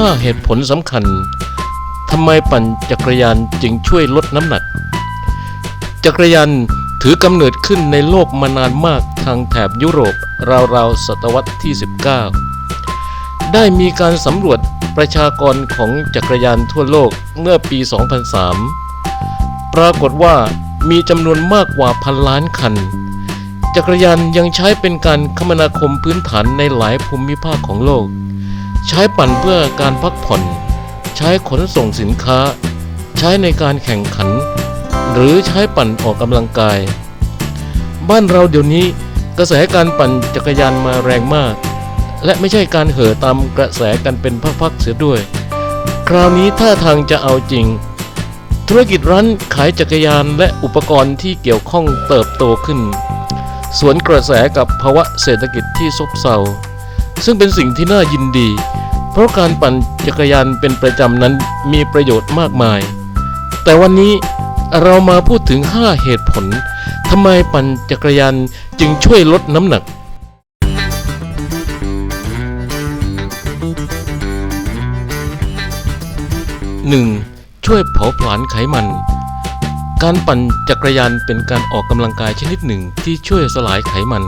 5 เหตุผลสำคัญทำไมปั่นจักรยานจึงช่วยลดน้ำหนัก จักรยานถือกำเนิดขึ้นในโลกมานานมากทางแถบยุโรปราวๆศตวรรษที่ 19 ได้มีการสำรวจประชากรของจักรยานทั่วโลกเมื่อปี 2003 ปรากฏว่ามีจำนวนมากกว่าพันล้านคัน จักรยานยังใช้เป็นการคมนาคมพื้นฐานในหลายภูมิภาคของโลก ใช้ปั่นเพื่อการพักผ่อน ใช้ขนส่งสินค้า ใช้ในการแข่งขัน หรือใช้ปั่นออกกำลังกาย บ้านเราเดี๋ยวนี้กระแสการปั่นจักรยานมาแรงมาก และไม่ใช่การเห่อตามกระแสกันเป็นพักๆเสียด้วย คราวนี้ท่าทางจะเอาจริง ธุรกิจร้านขายจักรยานและอุปกรณ์ที่เกี่ยวข้องเติบโตขึ้น สวนกระแสกับภาวะเศรษฐกิจที่ซบเซาซึ่งเป็นสิ่งที่น่ายินดี เพราะการปั่นจักรยานเป็นประจำนั้นมีประโยชน์มากมาย แต่วันนี้เรามาพูดถึง 5 เหตุผลทำไมปั่นจักรยานจึงช่วยลดน้ำหนัก 1. ช่วยเผาผลาญไขมัน การปั่นจักรยานเป็นการออกกำลังกายชนิดหนึ่งที่ช่วยสลายไขมัน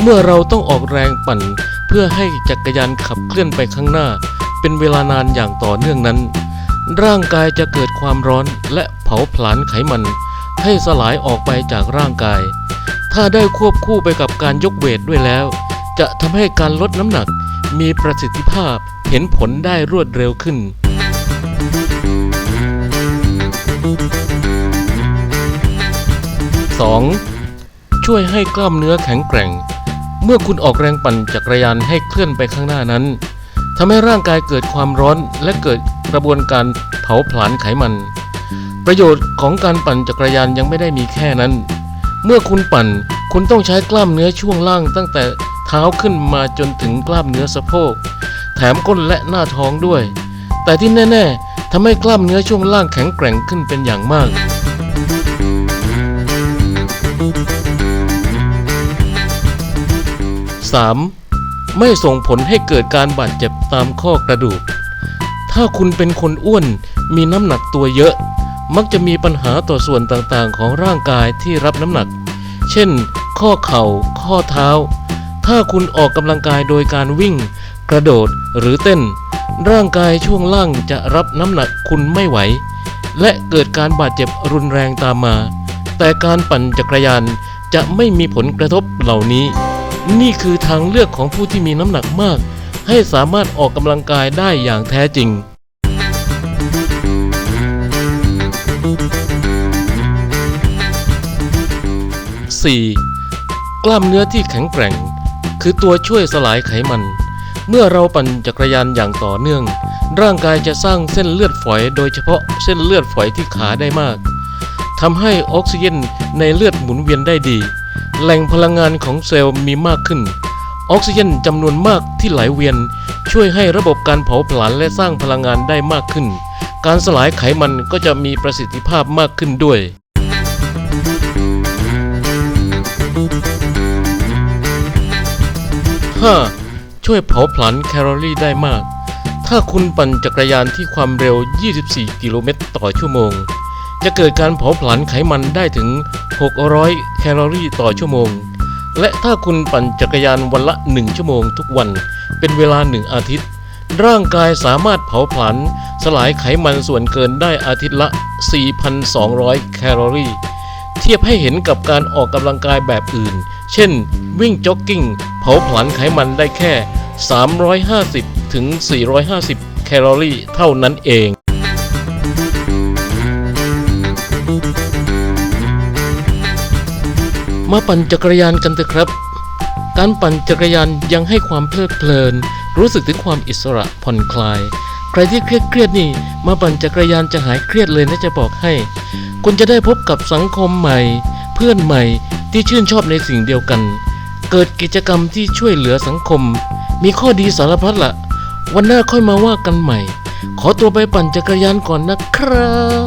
เมื่อเราต้องออกแรงปั่น เพื่อให้จักรยานขับเคลื่อนไปข้างหน้า เป็นเวลานานอย่างต่อเนื่องนั้น ร่างกายจะเกิดความร้อนและเผาผลาญไขมัน ให้สลายออกไปจากร่างกาย ถ้าได้ควบคู่ไปกับการยกเวทด้วยแล้ว จะทำให้การลดน้ำหนักมีประสิทธิภาพเห็นผลได้รวดเร็วขึ้น 2. ช่วยให้กล้ามเนื้อแข็งแกร่ง เมื่อคุณออกแรงปั่นจักรยานให้เคลื่อนไปข้างหน้านั้นทำให้ร่างกายเกิดความร้อนและเกิดกระบวนการเผาผลาญไขมัน ประโยชน์ของการปั่นจักรยานยังไม่ได้มีแค่นั้น เมื่อคุณปั่นคุณต้องใช้กล้ามเนื้อช่วงล่างตั้งแต่เท้าขึ้นมาจนถึงกล้ามเนื้อสะโพก แถมก้นและหน้าท้องด้วย แต่ที่แน่ ๆทำให้กล้ามเนื้อช่วงล่างแข็งแกร่งขึ้นเป็นอย่างมาก 3. ไม่ส่งผลให้เกิดการบาดเจ็บตามข้อกระดูก ถ้าคุณเป็นคนอ้วนมีน้ำหนักตัวเยอะ มักจะมีปัญหาต่อส่วนต่างๆ ของร่างกายที่รับน้ำหนัก เช่น ข้อเข่า ข้อเท้า ถ้าคุณออกกำลังกายโดยการวิ่ง กระโดดหรือเต้น ร่างกายช่วงล่างจะรับน้ำหนักคุณไม่ไหว และเกิดการบาดเจ็บรุนแรงตามมา แต่การปั่นจักรยานจะไม่มีผลกระทบเหล่านี้ นี่คือทางเลือกของผู้ที่มีน้ำหนักมาก ให้สามารถออกกำลังกายได้อย่างแท้จริง 4. กล้ามเนื้อที่แข็งแกร่ง คือตัวช่วยสลายไขมัน เมื่อเราปั่นจักรยานอย่างต่อเนื่อง ร่างกายจะสร้างเส้นเลือดฝอย โดยเฉพาะเส้นเลือดฝอยที่ขาได้มากทำให้ออกซิเจนในเลือดหมุนเวียนได้ดี แหล่งพลังงานของเซลล์มีมากขึ้น ออกซิเจนจำนวนมากที่ไหลเวียน ช่วยให้ระบบการเผาผลาญและสร้างพลังงานได้มากขึ้น การสลายไขมันก็จะมีประสิทธิภาพมากขึ้นด้วย 5. ช่วยเผาผลาญแคลอรี่ได้มาก ถ้าคุณปั่นจักรยานที่ความเร็ว 24 กิโลเมตรต่อชั่วโมง จะเกิดการเผาผลาญไขมันได้ถึง 600 แคลอรี่ต่อชั่วโมง และถ้าคุณปั่นจักรยานวันละ 1 ชั่วโมงทุกวัน เป็นเวลา 1 อาทิตย์ ร่างกายสามารถเผาผลาญสลายไขมันส่วนเกินได้อาทิตย์ละ 4,200 แคลอรี่ เทียบให้เห็นกับการออกกำลังกายแบบอื่น เช่น วิ่งจ็อกกิ้ง เผาผลาญไขมันได้แค่ 350 ถึง 450 แคลอรี่เท่านั้นเอง มาปั่นจักรยานกันเถอะครับ การปั่นจักรยานยังให้ความเพลิดเพลิน รู้สึกถึงความอิสระผ่อนคลาย ใครที่เครียดเครียดๆนี่ มาปั่นจักรยานจะหายเครียดเลยนะจะบอกให้ คุณจะได้พบกับสังคมใหม่ เพื่อนใหม่ที่ชื่นชอบในสิ่งเดียวกัน เกิดกิจกรรมที่ช่วยเหลือสังคม มีข้อดีสารพัดละวันหน้าค่อยมาว่ากันใหม่ ขอตัวไปปั่นจักรยานก่อนนะครับ